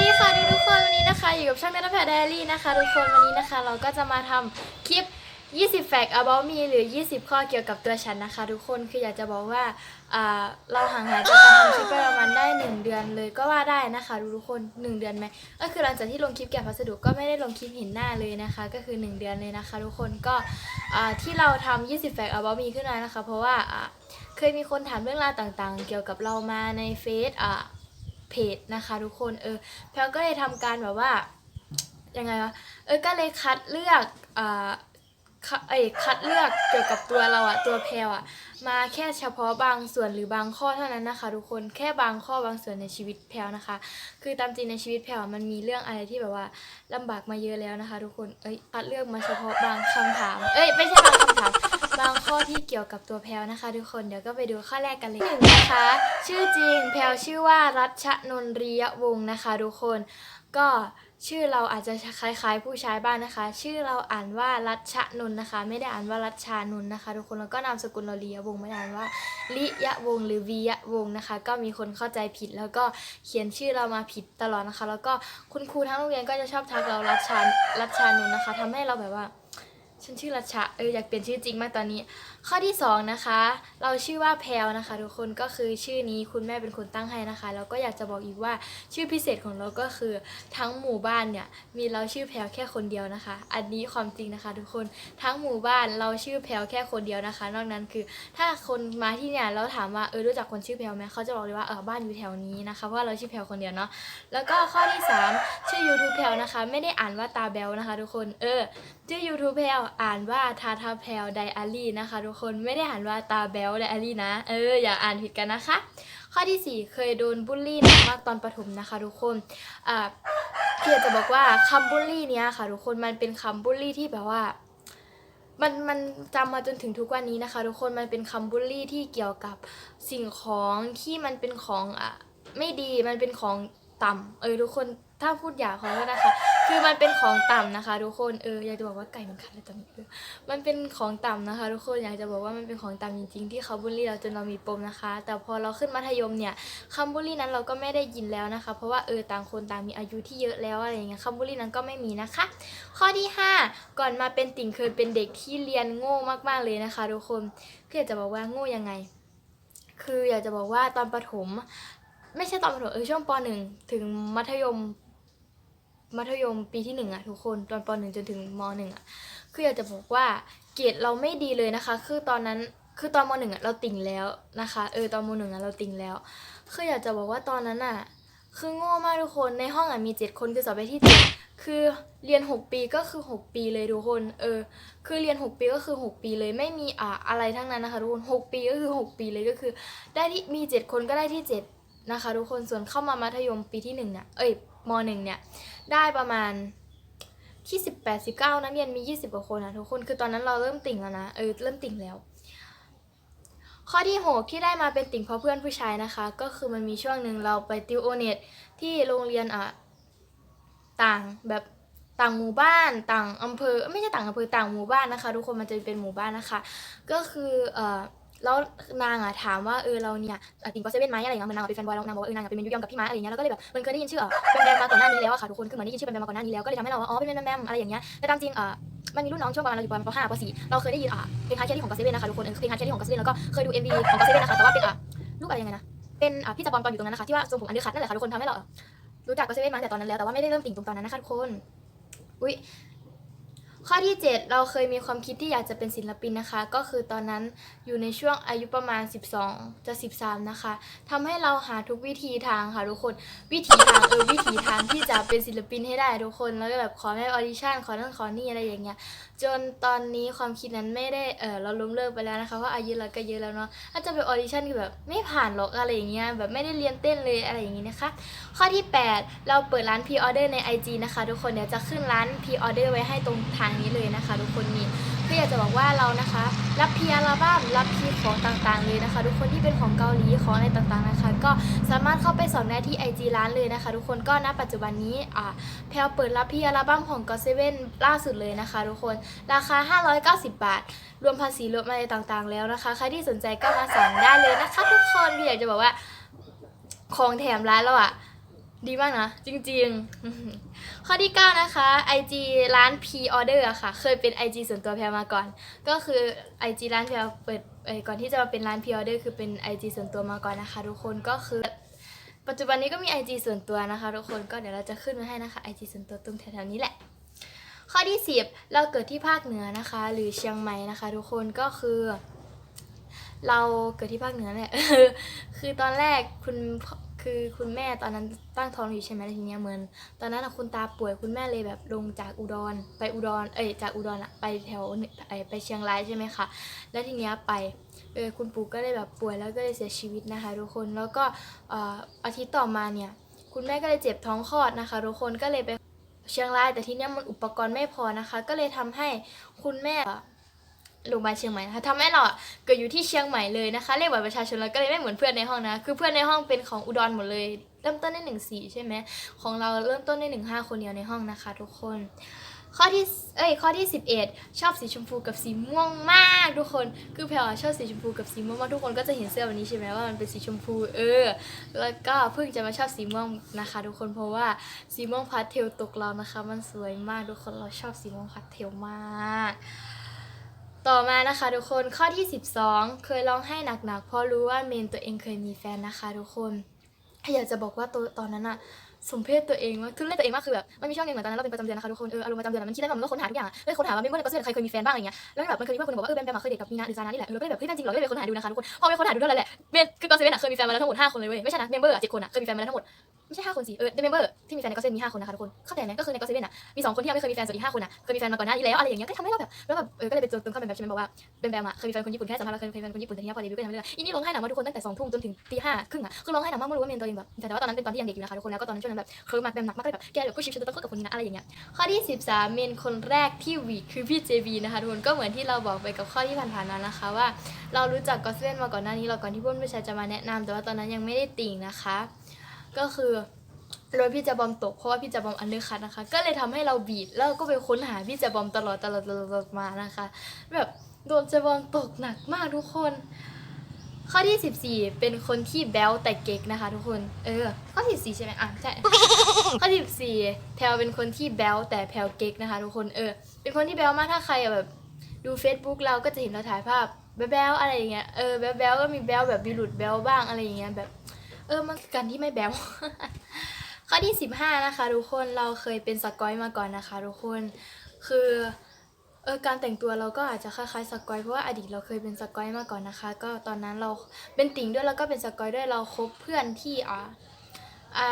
ดีค่ะทุกคนวันนี้นะคะอยู่กับช่องเนตแพดไดอารี่นะคะทุกคนวันนี้นะคะเราก็จะมาทำคลิป 20 fact about me หรือ 20 ข้อเกี่ยวกับตัวฉันนะคะ ทุกคนคืออยากจะบอกว่าเราห่างหายจากการทำคลิปไปประมาณได้ 1 เดือนเลยก็ว่าได้นะคะทุกคน 1 เดือนไหมก็คือหลังจากที่ลงคลิปแกะพัสดุก็ไม่ได้ลงคลิปเห็นหน้าเลยนะคะ ก็คือ 1 เดือนเลยนะคะ ทุกคนก็ที่เราทำ20 fact about me ขึ้นมานะคะ เพราะว่าอ่าเคยมีคนถามเรื่องราวต่างๆ เกี่ยวกับเรามาในเฟซอ่า เพจนะคะ ทุกคนเออแพลก็เลยทำการแบบว่ายังไงวะเออก็เลยคัดเลือกอ่าเอ้คัดเลือกเกี่ยวกับตัวเราอะตัวแพลอะมาแค่เฉพาะบางส่วนหรือบางข้อเท่านั้นนะคะ ทุกคนแค่บางข้อบางส่วนในชีวิตแพลนะคะ คือตามจริงในชีวิตแพลมันมีเรื่องอะไรที่แบบว่าลำบากมาเยอะแล้วนะคะ ทุกคนเอ้ยคัดเลือกมาเฉพาะบางคำถาม เอ้ยไม่ใช่บางคำถาม บางข้อที่เกี่ยวกับตัวแพลวนะคะ ทุกคนเดี๋ยวก็ไปดูข้อแรกกันเลยหนึ่งนะคะ ชื่อจริงแพลวชื่อว่ารัชนนรียวงศ์นะคะทุกคนก็ชื่อเราอาจจะคล้ายๆ ผู้ชายบ้างนะคะ ชื่อเราอ่านว่ารัชนนท์นะคะ ไม่ได้อ่านว่ารัชานนนะคะ ทุกคนแล้วก็นามสกุลเราลียวงศ์ไม่ได้อ่านว่าลิยะวงศ์หรือวียะวงศ์นะคะ ก็มีคนเข้าใจผิดแล้วก็เขียนชื่อเรามาผิดตลอดนะคะ แล้วก็คุณครูทั้งโรงเรียนก็จะชอบทักเรารัชานรัชานนนะคะทำให้เราแบบว่า ฉันชื่อรัชชะเอออยากเปลี่ยนชื่อจริงมากตอนนี้ ข้อที่สองนะคะ เราชื่อว่าแพลวนะคะ ทุกคนก็คือชื่อนี้คุณแม่เป็นคนตั้งให้นะคะแล้วก็อยากจะบอกอีกว่าชื่อพิเศษของเราก็คือทั้งหมู่บ้านเนี่ยมีเราชื่อแพลวแค่คนเดียวนะคะ อันนี้ความจริงนะคะ ทุกคนทั้งหมู่บ้านเราชื่อแพลวแค่คนเดียวนะคะ นอกนั้นคือถ้าคนมาที่เนี่ยแล้วถามว่าเออรู้จักคนชื่อแพลวไหมเขาจะบอกเลยว่าเออบ้านอยู่แถวนี้นะคะเพราะว่าเราชื่อแพลวคนเดียวเนาะแล้วก็ข้อที่สามชื่อ YouTube แพลวนะคะ ไม่ได้อ่านว่าตาแบลนะคะ ทุกคนเออชื่อ YouTube แพลวอ่านว่าทาทาแพลวไดอารี่นะคะทุกคนไม่ได้อ่านว่าตาแบลไดอารี่นะ เอออย่าอ่านผิดกันนะคะ ข้อที่ 4 เคยโดนบูลลี่หนักมากตอนประถมนะคะ ทุกคนอ่าพี่อยจะบอกว่าคำบูลลี่เนี้ยค่ะ ทุกคนมันเป็นคำบูลลี่ที่แบบว่ามันมันจำมาจนถึงทุกวันนี้นะคะ ทุกคนมันเป็นคำบูลลี่ที่เกี่ยวกับสิ่งของที่มันเป็นของอะไม่ดีมันเป็นของ ต่ำเออทุกคนถ้าพูดหยาบขอโทษนะคะ คือมันเป็นของต่ำนะคะ ทุกคนเอออยากจะบอกว่าไก่มันคันเลยตอนนี้เออมันเป็นของต่ำนะคะ ทุกคนอยากจะบอกว่ามันเป็นของต่ำจริงๆ ที่เขาบูลลี่เราจนเรามีปมนะคะ แต่พอเราขึ้นมัธยมเนี่ยคำบูลลี่นั้นเราก็ไม่ได้ยินแล้วนะคะ เพราะว่าเออต่างคนต่างมีอายุที่เยอะแล้วอะไรอย่างเงี้ยคำบูลลี่นั้นก็ไม่มีนะคะ ข้อที่ 5 ก่อนมาเป็นติ่งเคยเป็นเด็กที่เรียนโง่มากๆเลยนะคะ ทุกคนพี่อยากจะบอกว่าโง่ยังไงคืออยากจะบอกว่าตอนประถม ไม่ใช่ตอนประถมเออช่วงปหนึ่งถึงมัธยม มัธยมปีที่หนึ่งอะทุกคนตอนปหนึ่งจนถึงมหนึ่งอะคืออยากจะบอกว่าเกรดเราไม่ดีเลยนะคะ คือตอนนั้นคือตอนมหนึ่งอะเราติ่งแล้วนะคะ เออตอนมหนึ่งอะเราติ่งแล้ว คืออยากจะบอกว่าตอนนั้นอะคือโง่มากทุกคนในห้องอะมีเจ็ดคนคือสอบไปที่เจ็ดคือเรียนหกปีก็คือหกปีเลยทุกคน เออ คือเรียน 6 ปีก็คือ 6 ปีเลยไม่มีอ่าอะไรทั้งนั้นนะคะทุกคน 6 ปีก็คือ 6 ปีเลยก็คือ ได้ที่มี 7 คนก็ได้ที่ 7 นะคะ ทุกคนส่วนเข้ามามัธยมปีที่1เนี่ยเอ้ยมหนึ่งเนี่ยได้ประมาณที่18 19นักเรียนมี20กว่าคนนะทุกคนคือตอนนั้นเราเริ่มติ่งแล้วนะเออเริ่มติ่งแล้ว ข้อที่หกที่ได้มาเป็นติ่งเพราะเพื่อนผู้ชายนะคะ ก็คือมันมีช่วงหนึ่งเราไปติวโอเน็ตที่โรงเรียนอะต่างแบบต่างหมู่บ้านต่างอำเภอ ไม่ใช่ต่างอำเภอต่างหมู่บ้านนะคะ ทุกคนมันจะเป็นหมู่บ้านนะคะ ก็คือเอ่อ แล้วนางอะถามว่าเออเราเนี่ยติงก็เซเว่นไหมอะไรเงี้ยเหมือนนางอะเป็นแฟนบอยแล้วนางบอกว่าเออนางอะเป็นเมนยูยองกับพี่ม้าอะไรเงี้ยแล้วก็เลยแบบมันเคยได้ยินชื่อเป็นแบมมาก่อนหน้านี้แล้วอะค่ะทุกคนคือเหมือนได้ยินชื่อเป็นแบมมาก่อนหน้านี้แล้วก็เลยทำให้เราว่าอ๋อเป็นแบมแบมอะไรอย่างเงี้ยแต่ตามจริงเอ่อมันมีรุ่นน้องช่วงประมาณเราอยู่ประมาณป .5 ป .4 เราเคยได้ยินอะเพลงฮาร์ดแครี่ของก็เซเว่นนะคะทุกคนเพลงฮาร์ดแครี่ของก็เซเว่นแล้วก็เคยดู MV ของก็เซเว่นนะคะแต่ว่าเป็นอะลูกอะไรยังไงนะเป็นอะพี่จปอนตอนอยู่ตรงนั้นนะคะที่ว่าทรงผมอันเดอร์คัทนั่นแหละค่ะทุกคนทำให้เรารู้จักก็เซเว่นมาแต่ตอนนั้นแล้วแต่ว่าไม่ได้เริ่มติ่งตรงตอนนั้นนะคะทุกคนอุ๊ย ข้อที่ 7 เราเคยมีความคิดที่อยากจะเป็นศิลปินนะคะ ก็คือตอนนั้นอยู่ในช่วงอายุประมาณ 12 จะ 13 นะคะทำให้เราหาทุกวิธีทางค่ะทุกคนวิธีทางเออวิธีทางที่จะเป็นศิลปินให้ได้ทุกคนแล้วก็แบบขอแม่ออดิชั่นขอนั่นขอนี่อะไรอย่างเงี้ยจนตอนนี้ความคิดนั้นไม่ได้เออเราล้มเลิกไปแล้วนะคะเพราะอายุเราก็เยอะแล้วเนาะถ้าจะไปออดิชั่นคือแบบไม่ผ่านหรอกอะไรอย่างเงี้ยแบบไม่ได้เรียนเต้นเลยอะไรอย่างงี้นะคะ ข้อที่ 8 เราเปิดร้านพ r ออเดอร์ใน IG นะคะ ทุกคนเดี๋ยวจะขึ้นร้านพ r ออเดอร์ไว้ให้ตรงทางนี้เลยนะคะ ทุกคนนี่คือยากจะบอกว่าเรานะคะ รับพีอัลบั้มรับพีของต่างๆเลยนะคะ ทุกคนที่เป็นของเกาหลีของอะไรต่างๆนะคะ ก็สามารถเข้าไปสอนได้ที่ IG ร้านเลยนะคะ ทุกคนก็ณปัจจุบันนี้อ่าแพลวเปิดรับพีอัลบั้มของ God Seven ล่าสุดเลยนะคะ ทุกคนราคา 590 บาท รวมภาษีรวมอะไรต่างๆ แล้วนะคะใครที่สนใจก็มาสั่งได้เลยนะคะ ทุกคนคืออยากจะบอกว่าของแถมร้านเราอะ ดีมากนะ จริงๆ ข้อที่ 9 นะคะ IG ร้าน P Order อะค่ะ เคยเป็น IG ส่วนตัวแพรมาก่อน ก็คือ IG ร้านแพรเปิดก่อนที่จะมาเป็นร้าน P Order คือเป็น IG ส่วนตัวมาก่อนนะคะ ทุกคนก็คือ ปัจจุบันนี้ก็มี IG ส่วนตัวนะคะ ทุกคนก็เดี๋ยวเราจะขึ้นมาให้นะคะ IG ส่วนตัวตรงแถวๆนี้แหละข้อที่ 10 เราเกิดที่ภาคเหนือนะคะ หรือเชียงใหม่นะคะ ทุกคนก็คือ เราเกิดที่ภาคเหนือแหละคือตอนแรกคุณ คือคุณแม่ตอนนั้นตั้งท้องอยู่ใช่ไหมทีเนี้ยเหมือน ตอนนั้นคุณตาป่วยคุณแม่เลยแบบลงจากอุดร ไปอุดรเอ้ยจากอุดรอะไปแถวไอไปเชียงรายใช่ไหมคะแล้วทีเนี้ยไปเออคุณปู่ก็เลยแบบป่วยแล้วก็เลยเสียชีวิตนะคะทุกคนแล้วก็ออาทิตย์ต่อมาเนี่ยคุณแม่ก็เลยเจ็บท้องคลอดนะคะทุกคนก็เลยไปเชียงรายแต่ทีเนี้ยมันอุปกรณ์ไม่พอนะคะ ก็เลยทำให้คุณแม่ โรงพยาบาลเชียงใหม่นะคะทำให้เราเกิดอยู่ที่เชียงใหม่เลยนะคะเลขบัตรประชาชนเราก็เลยไม่เหมือนเพื่อนในห้องนะคือเพื่อนในห้องเป็นของอุดรหมดเลย เริ่มต้นได้หนึ่งสี่ใช่ไหมของเราเริ่มต้นได้หนึ่งห้าคนเดียวในห้องนะคะ ทุกคน ข้อที่เอ้ยข้อที่ 11 ชอบสีชมพูกับสีม่วงมากทุกคนคือแพลวอชอบสีชมพูกับสีม่วงมากทุกคนก็จะเห็นเสื้อวันนี้ใช่ไหมว่ามันเป็นสีชมพูเออ แล้วก็เพิ่งจะมาชอบสีม่วงนะคะ ทุกคนเพราะว่าสีม่วงพาสเทลตกเรานะคะ มันสวยมากทุกคนเราชอบสีม่วงพาสเทลมาก ต่อมานะคะทุกคนข้อที่ 12 เคยร้องไห้หนักๆเพราะรู้ว่าเมนตัวเองเคยมีแฟนนะคะทุกคนอยากจะบอกว่าตัวตอนนั้นอะ สมเพศตัวเองมากคือเล่นตัวเองมากคือแบบมันมีช่วงหนึงเหมือนตอนนั้นเราเป็นประจำเดือนนะคะทุกคน เอออารมณ์ประจำเดือนอะมันคิดได้แบบมันก็ค้นหาทุกอย่างอะเลยค้นหาว่าเมมเบอร์ในก็เซนใครเคยมีแฟนบ้างอะไรเงี้ย แล้วแบบมันเคยมีเพื่อนคนหนึงบอกว่าเออแบมแบมอะเคยเด็กกับมีนาหรือซานานี่แหละ เออก็เลยแบบเฮ้ยจริงเหรอก็เลยไปค้นหาดูนะคะทุกคน พอไปค้นหาดูเท่านั้นแหละเมนคือก็เซเว่นอะเคยมีแฟนมาแล้วทั้งหมดห้าคนเลยเว้ย ไม่ใช่นะเมมเบอร์อะเจ็ดคนอะเคยมีแฟนมาแล้วทั้งหมด ไม่ใช่ห้าคนสิ เออในเมมเบอร์ที่มีแฟนในก็เซนมีห้าคนนะคะทุกคนเข้าใจไหมก็คือในก็เซเว่นอะมีสองคนที่ยังไม่เคยมีแฟนส่วนอีกห้าคนอะเคยมีแฟนมาก่อนหน้านี้แล้วอะไรอย่างเงี้ยก็ทำให้เราแบบแล้วแบบเออก็เลยไปเจอตรงข้ามแบบใช่ไหมบอกว่าแบมแบมอะเคยมีแฟนคนญี่ปุ่นแค่สัมภาษณ์เราเคยมีแฟนคนญี่ปุ่นแต่ทีนี้พอเดบิวต์ก็ทำไม่ได้อีนี่ร้องไห้หนักมากทุกคนตั้งแต่สองทุ่มจนถึงตีห้าครึ่งอะคือร้องไห้หนักมากไม่รู้ว่าเมนตัวเองแบบแต่ว่าตอนนั้นเป็นตอนที่ยังเด็กอยู่นะคะทุกคนแล้วก็ตอนนั้นช่วงนั้นแบบเคยมากแบมหนักมากก็เลยแบบแกแบบกูชิปฉันจะต้องคบกับคนนี้นะอะไรอย่างเงี้ยข้อที่ 13 เมนคนแรกที่วีคือพี่เจบีนะคะทุกคนก็เหมือนที่เราบอกไปกับข้อที่ผ่านๆมานะคะว่า เรารู้จักก็เซเว่นมาก่อนหน้านี้เราก่อนที่เพื่อนผู้ชายจะมาแนะนำแต่ว่าตอนนั้นยังไม่ได้ติ่งนะคะ ก็คือรถพี่จะบอมตกเพราะว่าพี่จะบอมอันเดอร์คัทนะคะ ก็เลยทำให้เราบีดแล้วก็ไปค้นหาพี่จะบอมตลอดตลอดตลอดตลอดมานะคะ แบบโดนจะบอมตกหนักมากทุกคน ข้อที่ 14 เป็นคนที่แบลแต่เก๊กนะคะทุกคน เออ ข้อ14ใช่ไหมอะใช่ ข้อ14แพลวเป็นคนที่แบลแต่แพลวเก๊กนะคะทุกคน เออ เป็นคนที่แบลมากถ้าใครอะแบบดู Facebook เราก็จะเห็นเราถ่ายภาพแบลๆอะไรอย่างเงี้ย เออแบลๆก็มีแบลแบบมีหลุดแบลบ้างอะไรอย่างเงี้ยแบบ เออมันคือการที่ไม่แบลข้อที่ 15 นะคะทุกคน เราเคยเป็นสกอยมาก่อนนะคะทุกคน คือ เออการแต่งตัวเราก็อาจจะคล้ายๆสกอยเพราะว่าอดีตเราเคยเป็นสกอยมาก่อนนะคะ ก็ตอนนั้นเราเป็นติ่งด้วยแล้วก็เป็นสกอยด้วยเราคบเพื่อนที่อ่าอ่า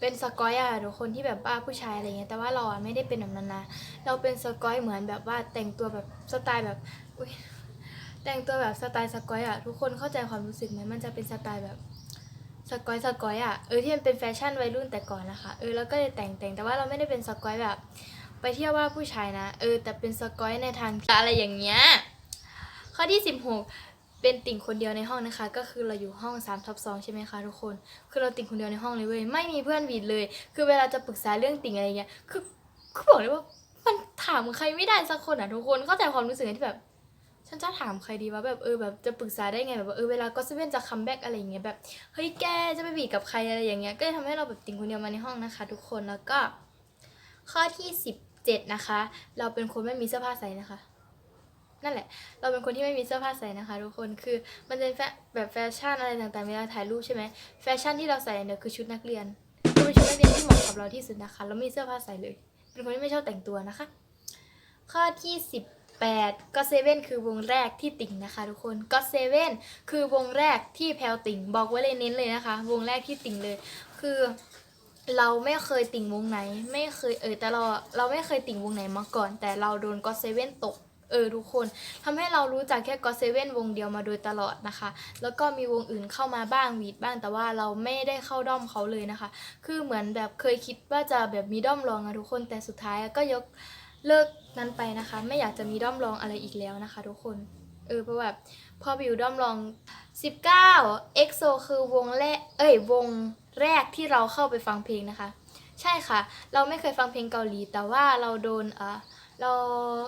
เป็นสกอยอะทุกคนที่แบบว่าผู้ชายอะไรเงี้ยแต่ว่าเราอะไม่ได้เป็นแบบนั้นนะเราเป็นสกอยเหมือนแบบว่าแต่งตัวแบบสไตล์แบบอุ๊ยแต่งตัวแบบสไตล์สกอยอะทุกคนเข้าใจความรู้สึกไหมมันจะเป็นสไตล์แบบสกอยสกอยอะเออที่มันเป็นแฟชั่นวัยรุ่นแต่ก่อนนะคะเออแล้วก็เลยแต่งแต่งแต่ว่าเราไม่ได้เป็นสกอยแบบ ไปเที่ยวว่าผู้ชายนะ เออ แต่เป็นสกอยในทางอะไรอย่างเงี้ย ข้อที่ 16 เป็นติ่งคนเดียวในห้องนะคะ ก็คือเราอยู่ห้อง3ทับ2ใช่ไหมคะทุกคน คือเราติ่งคนเดียวในห้องเลยเว้ย ไม่มีเพื่อนวีดเลย คือเวลาจะปรึกษาเรื่องติ่งอะไรเงี้ย คือคือบอกเลยว่ามันถามใครไม่ได้สักคนอะทุกคน เข้าใจความรู้สึกไหมที่แบบฉันจะถามใครดีวะแบบเออแบบจะปรึกษาได้ไงแบบว่าเออเวลาก็เซเว่นจะคัมแบ็กอะไรอย่างเงี้ยแบบเฮ้ยแกจะไปบีดกับใครอะไรอย่างเงี้ยก็เลยทำให้เราแบบติ่งคนเดียวมาในห้องนะคะ ทุกคนแล้วก็ ข้อที่ 7 นะคะ เราเป็นคนไม่มีเสื้อผ้าใส่นะคะ นั่นแหละ เราเป็นคนที่ไม่มีเสื้อผ้าใส่นะคะทุกคนคือมันจะเป็นแฟแบบแฟชั่นอะไรต่างๆเวลาถ่ายรูปใช่ไหมแฟชั่นที่เราใส่เนี่ยคือชุดนักเรียนคือเป็นชุดนักเรียนที่เหมาะกับเราที่สุดนะคะ เราไม่มีเสื้อผ้าใส่เลย เป็นคนที่ไม่ชอบแต่งตัวนะคะ ข้อที่18ก็เซเว่นคือวงแรกที่ติ่งนะคะทุกคนก็เซเว่นคือวงแรกที่แพลวติ่งบอกไว้เลยเน้นเลยนะคะ วงแรกที่ติ่งเลย คือ เราไม่เคยติ่งวงไหน ไม่เคยเออแต่เราเราไม่เคยติ่งวงไหนมาก่อน แต่เราโดนก็เซเว่นตกเออทุกคนทำให้เรารู้จักแค่ก็เซเว่นวงเดียวมาโดยตลอดนะคะ แล้วก็มีวงอื่นเข้ามาบ้างวีดบ้างแต่ว่าเราไม่ได้เข้าด้อมเขาเลยนะคะ คือเหมือนแบบเคยคิดว่าจะแบบมีด้อมรองอะทุกคนแต่สุดท้ายก็ยกเลิกนั้นไปนะคะ ไม่อยากจะมีด้อมรองอะไรอีกแล้วนะคะ ทุกคนเออเพราะแบบพอไปอยู่ด้อมรอง 19 EXO คือวงแรกเอ้ยวง แรกที่เราเข้าไปฟังเพลงนะคะ ใช่ค่ะ เราไม่เคยฟังเพลงเกาหลี แต่ว่าเราโดนเออเรา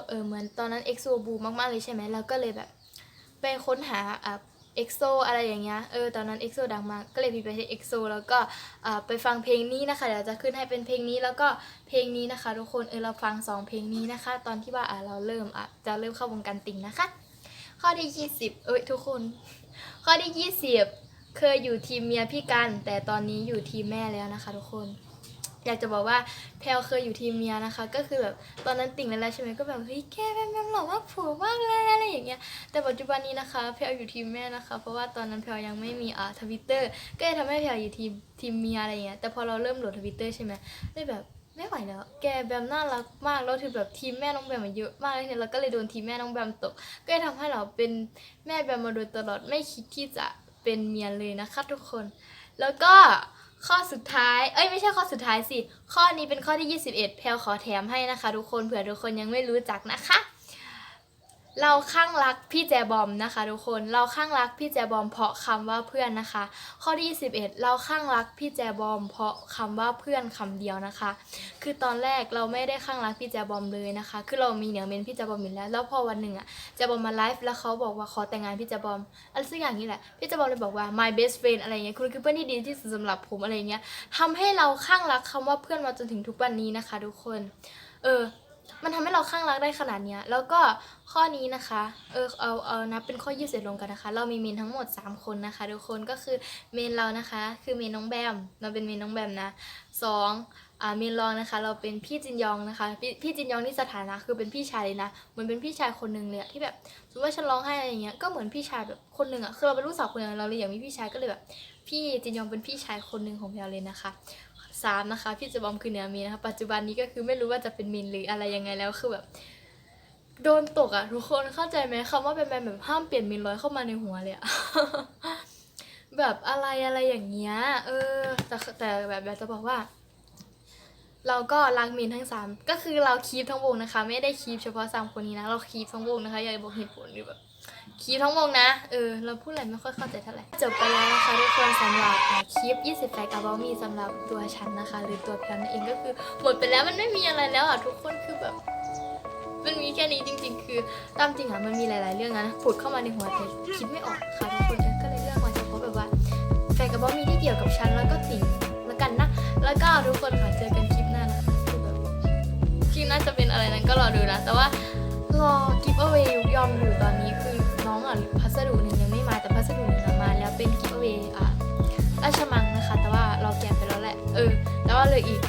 เออเหมือนตอนนั้น EXO บูมมากๆเลยใช่ไหมเราก็เลยแบบไปค้นหาอะ EXO อะไรอย่างเงี้ย เออ ตอนนั้น EXO ดังมาก ก็เลยพิมพ์ไปที่ EXO แล้วก็อ่าไปฟังเพลงนี้นะคะ เดี๋ยวจะขึ้นให้เป็นเพลงนี้แล้วก็เพลงนี้นะคะ ทุกคน เออ เราฟังสองเพลงนี้นะคะ ตอนที่ว่าอ่าเราเริ่มอะจะเริ่มเข้าวงการติ่งนะคะ ข้อที่ 20 เอ้ยทุกคน ข้อที่ 20 เคยอยู่ทีมเมียพี่กัน แต่ตอนนี้อยู่ทีมแม่แล้วนะคะ ทุกคน อยากจะบอกว่าแพลวเคยอยู่ทีมเมียนะคะ ก็คือแบบตอนนั้นติ่งแล้วใช่ไหมก็แบบเฮ้ยแกแม่แม่หล่อมากผัวมากเลยอะไรอย่างเงี้ยแต่ปัจจุบันนี้นะคะ แพลวอยู่ทีมแม่นะคะ เพราะว่าตอนนั้นแพลวยังไม่มีอ่าทวิตเตอร์ก็เลยทำให้แพลวอยู่ทีมทีมเมียอะไรอย่างเงี้ยแต่พอเราเริ่มโหลดทวิตเตอร์ใช่ไหมได้แบบไม่ไหวแล้ว แกแบมน่ารักมาก แล้วถือแบบทีมแม่น้องแบมมาเยอะมากเลยเนี่ยเราก็เลยโดนทีมแม่น้องแบมตก ก็เลยทำให้เราเป็นแม่แบมมาโดยตลอด ไม่คิดที่จะ เป็นเมียเลยนะคะทุกคน แล้วก็ข้อสุดท้าย เอ้ยไม่ใช่ข้อสุดท้ายสิ ข้อนี้เป็นข้อที่ 21 แพลวขอแถมให้นะคะ ทุกคนเผื่อทุกคนยังไม่รู้จักนะคะ เราข้างรักพี่แจบอมนะคะ ทุกคนเราข้างรักพี่แจบอมเพราะคำว่าเพื่อนนะคะ ข้อที่ 21 เราข้างรักพี่แจบอมเพราะคำว่าเพื่อนคำเดียวนะคะ คือตอนแรกเราไม่ได้ข้างรักพี่แจบอมเลยนะคะ คือเรามีเหนียวเมนพี่แจบอมอยู่แล้ว แล้วพอวันหนึ่งอะแจบอมมาไลฟ์แล้วเขาบอกว่าขอแต่งงานพี่แจบอมอะไรสักอย่างนี้แหละพี่แจบอมเลยบอกว่า my best friend อะไรเงี้ยคุณคือเพื่อนที่ดีที่สุดสำหรับผมอะไรเงี้ยทำให้เราข้างรักคำว่าเพื่อนมาจนถึงทุกวันนี้นะคะ ทุกคน เออ มันทำให้เราข้างรักได้ขนาดเนี้ย แล้วก็ข้อนี้นะคะ เออเอาเอานับเป็นข้อยี่สิบรวมกันนะคะ เรามีเมนทั้งหมด 3 คนนะคะทุกคนก็คือเมนเรานะคะ คือเมนน้องแบม เราเป็นเมนน้องแบมนะสองอ่าเมนรองนะคะ เราเป็นพี่จินยองนะคะพี่พี่จินยองนี่สถานะคือเป็นพี่ชายเลยนะเหมือนเป็นพี่ชายคนหนึ่งเลยที่แบบสมมติว่าฉันร้องไห้อะไรอย่างเงี้ยก็เหมือนพี่ชายแบบคนหนึ่งอะคือเราเป็นลูกสาวคนหนึ่งเราเลยอยากมีพี่ชายก็เลยแบบ พี่จินยองเป็นพี่ชายคนหนึ่งของเราเลยนะคะ สามนะคะ พี่จะบอมคือเนื้อเมนนะคะ ปัจจุบันนี้ก็คือไม่รู้ว่าจะเป็นมินหรืออะไรยังไงแล้วคือแบบโดนตกอะทุกคนเข้าใจไหมคำว่าเป็นแมนแบบห้ามเปลี่ยนมินร้อยเข้ามาในหัวเลยอะแบบอะไรอะไรอย่างเงี้ยเออแต่แต่แบบแบบจะบอกว่า เราก็รักเมนทั้งสามก็คือเราคีปทั้งวงนะคะ ไม่ได้คีปเฉพาะสามคนนี้นะ เราคีปทั้งวงนะคะอย่าบอกเหตุผลหรือแบบคลิปทั้งวงนะ เออ เราพูดอะไรไม่ค่อยเข้าใจเท่าไหร่ จบไปแล้วนะคะทุกคนสำหรับคลิป 20แฟกกับบลมีสำหรับตัวฉันนะคะ หรือตัวแพลนั่นเองก็คือหมดไปแล้วมันไม่มีอะไรแล้วอะทุกคนคือแบบ มันมีแค่นี้จริง ๆ คือตามจริงอะมันมีหลาย ๆ เรื่องนะผุดเข้ามาในหัวแต่คิดไม่ออกค่ะทุกคนก็เลยเลือกมาเฉพาะแบบว่าแฟกกับบลมีที่เกี่ยวกับฉันแล้วก็ติ่ง อะไรอดูนะ แต่ว่ารอกิฟต์เอาไว้ยอมอยู่ตอนนี้คือน้องอะพัสดุหนึ่งยังไม่มาแต่พัสดุหนึ่งมาแล้วเป็นกิฟต์เอาไว้อะราชมังนะคะ แต่ว่าเราแกะไปแล้วแหละเออแล้วว่าเลยอีก